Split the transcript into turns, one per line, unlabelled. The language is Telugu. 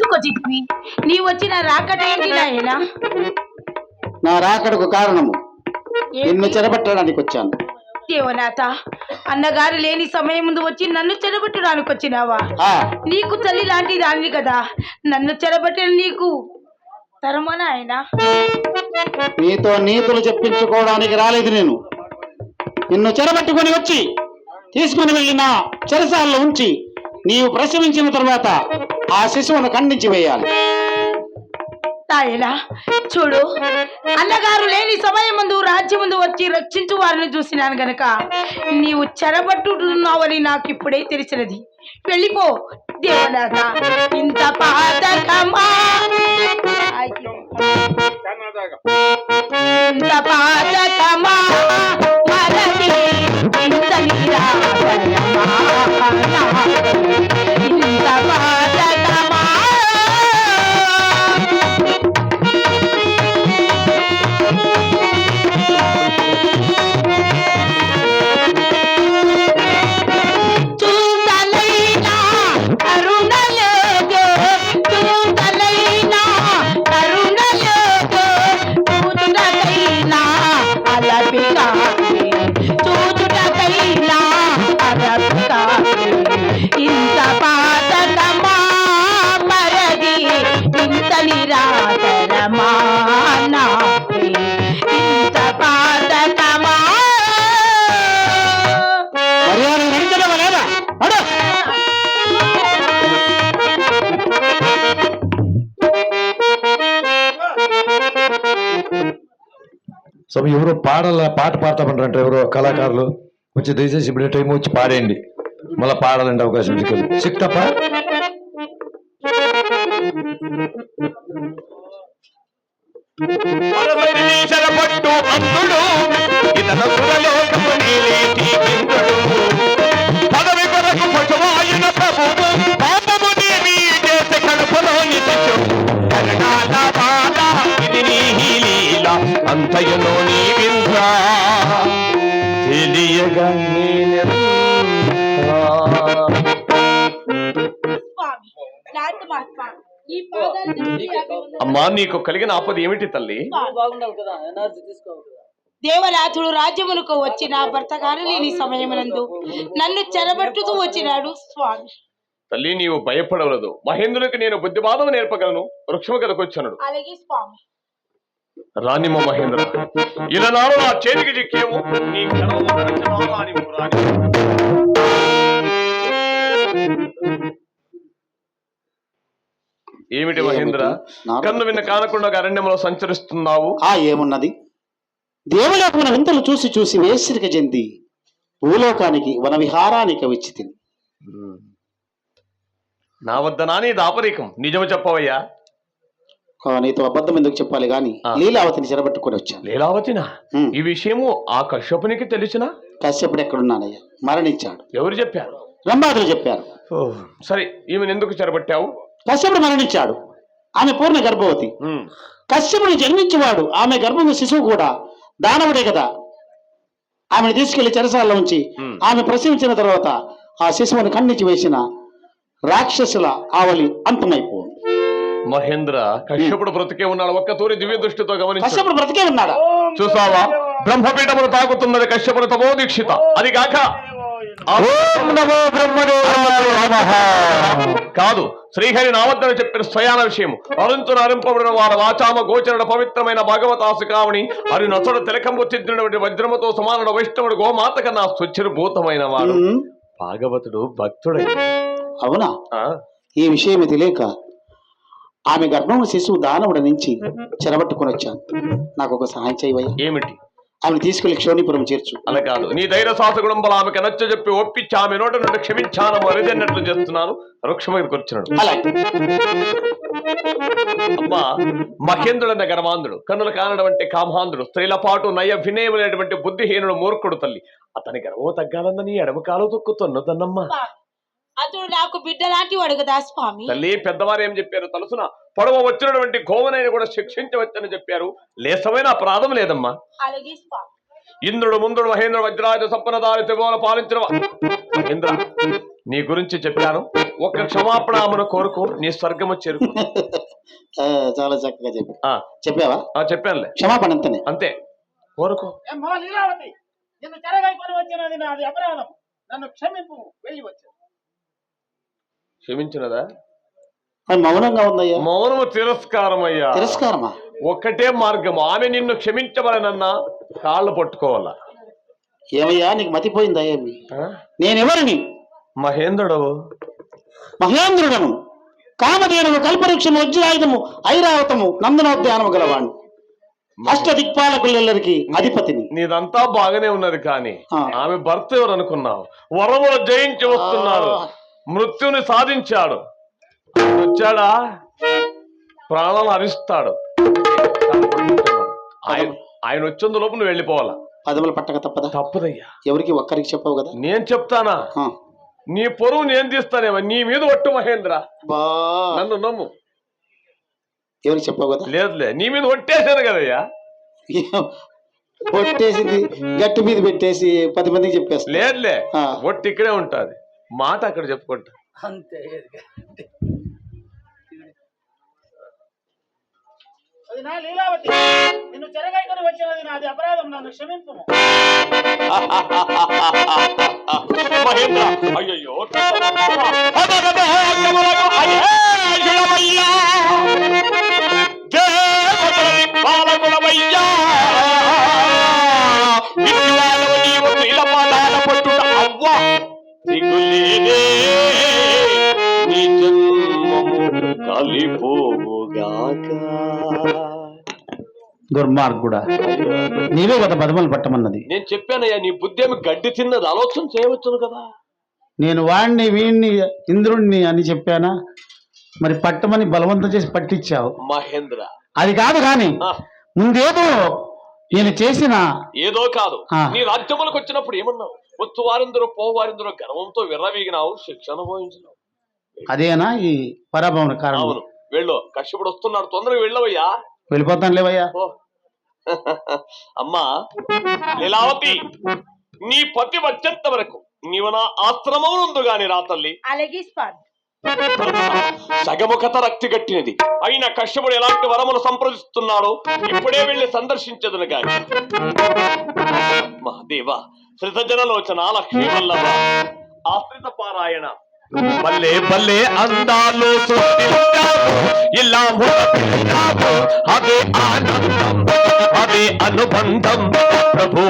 ఎందుకు చెప్పి నీ వచ్చిన రాకట
నా రాకడకు కారణము. నిన్ను చెరబట్టడానికి వచ్చాను.
దేవనాథ అన్నగారు లేని సమయం ముందు వచ్చి నన్ను చెరబట్టడానికి వచ్చినావా? నీకు తల్లి లాంటి దానివి కదా. నన్ను చెరబట్టిన నీకు తరమా నాయనా?
నీతో నీతులు చెప్పించుకోవడానికి రాలేదు నేను. నిన్ను చెరబట్టుకొని వచ్చి తీసుకుని వెళ్ళిన చెరసాల్లో ఉంచి నీవు ప్రసవించిన తర్వాత ఆ శిశువును ఖండించి వేయాలి
చూడు అన్నగారు లేని సమయం ముందు రాజ్యం ముందు వచ్చి రక్షించు వారిని చూసినాను గనక నీవు చెరబట్టుతున్నావని నాకు ఇప్పుడే తెలిసినది వెళ్ళిపో దేవనాథ ఇంత పాతకమా ఇంత
స్వామి ఎవరో పాడాల పాట పాడతామంటారంట ఎవరో కళాకారులు. వచ్చి దయచేసి ఇప్పుడు టైం వచ్చి పాడేయండి. మళ్ళీ పాడాలంటే అవకాశం సిక్తప్ప?
పట్టు అందుడు ఇతను సురలోకము నీలేటి అంతయును నీ వింద్ర తెలియగా. అమ్మా నీకు కలిగిన ఆపద ఏమిటి తల్లి?
దేవనాథుడు రాజ్యమునకు వచ్చిన భర్త గారు లేని సమయమునందు నన్ను చెరబట్టుతూ వచ్చినాడు స్వామి.
తల్లి నీవు భయపడవలదు. మహేంద్రునికి నేను బుద్ధివాదం నేర్పగలను. వృక్షము కదకొచ్చాను
అలాగే స్వామి.
రానిమ్మ మహేంద్ర ఇలనాడు నా చేతికి చిక్కేము నీ గర్వము. ఏమిటి మహేంద్ర? కన్ను విన్న కానకుండా అరణ్యంలో సంచరిస్తున్నావు.
ఆ ఏమున్నది? దేవులోకమున వింతలు చూసి చూసి వేసరిక చెంది భూలోకానికి వన విహారానికి వచ్చి తిని.
నా వద్ద నాని దాపరికం నిజము చెప్పవయ్యా.
నీతో అబద్ధం ఎందుకు చెప్పాలి గాని. లీలావతిని చెరబట్టుకొని వచ్చాను
లీలావతినా. ఈ విషయము ఆ కశ్యపునికి తెలిసినా?
కశ్యపుడు ఎక్కడున్నానయ్యా మరణించాడు.
ఎవరు చెప్పారు?
రంభాదులు చెప్పారు.
సరే ఈమెను ఎందుకు చెరబట్టావు?
కశ్యపుడు మరణించాడు. ఆమె పూర్ణ గర్భవతి. కశ్యపుడు జన్మించేవాడు. ఆమె గర్భము శిశువు కూడా. దానవుడే కదా. ఆమెను తీసుకెళ్ళి చెరసాలలో ఉంచి. ఆమె ప్రసవించిన తర్వాత ఆ శిశువుని ఖండించి వేసిన రాక్షసుల ఆవలి అంతమైపో
మహేంద్ర కశ్యపుడు బ్రతికే ఉన్నాడు? ఒక్క తూరి దివ్య దృష్టితో గమనించు.
కశ్యపుడు బ్రతికే ఉన్నాడా?
చూసావా? బ్రహ్మపీఠమును తాకుతున్నది కశ్యపుడు తమో దీక్షిత. అది కాక కాదు శ్రీహరి నావద్దని చెప్పిన స్వయాన విషయం అరుంతున అరింపబడిన వారు వాచామ గోచరణ పవిత్రమైన భగవతాసు కావని అరి నొసడు తిలకంబు చిద్దినటువంటి వజ్రముతో సమానుడు వైష్ణవుడు గోమాత కన్నా స్వచ్ఛభూతమైన వాడు.
ఉమ్,
భాగవతుడు భక్తుడై
అవునా?
ఆ,
ఈ విషయం తెలియక ఆమె గర్భము శిశువు దానవుడి నుంచి చెరబట్టుకొని వచ్చాను. నాకు ఒక సహాయం చేయవయ్యా.
ఏమిటి?
ఆమెను తీసుకెళ్ళి క్షోణిపురం చేర్చు.
అలా కాదు. నీ ధైర్య సాహసగుణం బల ఆమెకు నచ్చ చెప్పి ఒప్పించి ఆమె నోట నుండి క్షమించాను అరిదన్నట్లు చేస్తున్నాను. వృక్షం మీదకి వచ్చినాడు.
అలాగే
అమ్మా మహేంద్రుడన్న గర్వాంధుడు కన్నుల కానడం అంటే కామాంధుడు స్త్రీల పాటు నయ వినయమైనటువంటి బుద్ధిహీనుడు మూర్ఖుడు తల్లి. అతని గర్వం తగ్గాలన్న నీ ఎడమ కాలు తొక్కుతున్నదన్నమ్మా.
అతడు నాకు బిడ్డ లాంటి వాడు కదా స్వామి.
తల్లి పెద్దవారు ఏం చెప్పారు? తలుసున పొడవ వచ్చినటువంటి గోవనైన కూడా శిక్షించవచ్చని చెప్పారు. లేసమైన అపరాధం లేదమ్మా.
అలాగే స్వామి.
ఇంద్రుడు ముందుడు మహేంద్ర వజ్రాయుధ సప్పనదారి తెగోల పాలించిన ఇంద్ర నీ గురించి చెప్పాను ఒక్క క్షమాపణ ఆమెను కోరుకో నీ స్వర్గము చేరుకు.
ఆ, చాలా చక్కగా చెప్పి చెప్పావా?
ఆ, చెప్పానులే.
క్షమాపణ అంతనే.
అంతే. కోరుకో.
వచ్చినది నాది అపరాధం. నన్ను క్షమింపు వెళ్ళి వచ్చాను
క్షమించినదా?
మౌనంగా ఉందయ్యా.
మౌనము తిరస్కారం అయ్యా
తిరస్కారమా?
ఒక్కటే మార్గం ఆమె నిన్ను క్షమించవలనన్నా కాళ్ళు పట్టుకోవాలా?
ఏమయ్యా నీకు మతిపోయిందా ఏమి? నేనెవరిని?
మహేంద్రుడు.
మహేంద్రుడను. కామధేనుడు కల్పవృక్షము వజ్రాయుధము ఐరావతము నందనోద్యానము గలవాణ్ణి. అష్ట దిక్పాలకులెల్లరికి అధిపతిని.
నీదంతా బాగానే ఉన్నది కానీ. ఆమె భర్త ఎవరు అనుకున్నావు వరములు జయించి వస్తున్నాడు మృత్యుని సాధించాడు. వచ్చాడా ప్రాణాలు హరిస్తాడు. ఆయన ఆయన వచ్చేందు లోపు నువ్వు వెళ్ళిపోవాలా?
పదములు పట్టక తప్పదా?
తప్పదయ్యా.
ఎవరికి ఒక్కరికి చెప్పవు కదా?
నేను చెప్తానా. నీ పొరువు నేను తీస్తానేమో నీ మీద ఒట్టు మహేంద్ర.
బా.
నన్ను నమ్ము.
ఎవరికి చెప్పవు కదా?
లేదులే నీ మీద ఒట్టేసాను కదయ్యా.
కొట్టేసింది గట్టి మీద పెట్టేసి పది మందికి చెప్పేస్తా.
లేదులే. ఒట్టి ఇక్కడే ఉంటది. మాట అక్కడ చెప్పుకుంటా.
అంతే
అది నా లీలావతి. నిన్ను చెరగైకొని వచ్చినది నాది అపరాధం నన్ను క్షమింపు.
మహేంద్ర అయ్యయ్యో
దుర్మార్గుడా నీవే కదా పదములు పట్టమన్నది.
నేను చెప్పానయ్యా నీ బుద్ధి ఏమి గడ్డి తిన్నది ఆలోచన చేయవచ్చును కదా.
నేను వాణ్ణి వీణ్ణి ఇంద్రుణ్ణి అని చెప్పానా? మరి పట్టమని బలవంతం చేసి పట్టించావు.
మహేంద్ర.
అది కాదు కాని ముందేదో నేను చేసిన
ఏదో కాదు. నీ రాజ్యములకు వచ్చినప్పుడు ఏమన్నావు? వచ్చు వారిందరూ పోవారిందరూ గర్వంతో విర్రవీగినావు శిక్షణ పోయించినావు
అదేనా ఈ పరాభవన కారణం?
అవును. వెళ్ళు. కశ్యపుడు వస్తున్నాడు. తొందరగా వెళ్ళవయ్యా.
వెళ్ళిపోతాను లేవయ్యా.
ఓ. అమ్మా లీలావతి నీ పతి వచ్చేంత వరకు నీవు నా ఆశ్రమమునందు గాని రా తల్లి.
అలాగే స్పాట్
సగముఖత రక్తి గట్టినది. అయిన కశ్యపుడు ఎలాంటి వరములు సంప్రదిస్తున్నాడో ఇప్పుడే వెళ్ళి సందర్శించదును గాని. మహాదేవ శ్రితజనలోచన లక్ష్మీ వల్లభ ఆశ్రిత పారాయణ బల్లే బల్లే అందాలు సృష్టించావు ఇలా మొదలుపెట్టావు. అదే ఆనందం అదే అనుబంధం ప్రభు మాకే అగీయము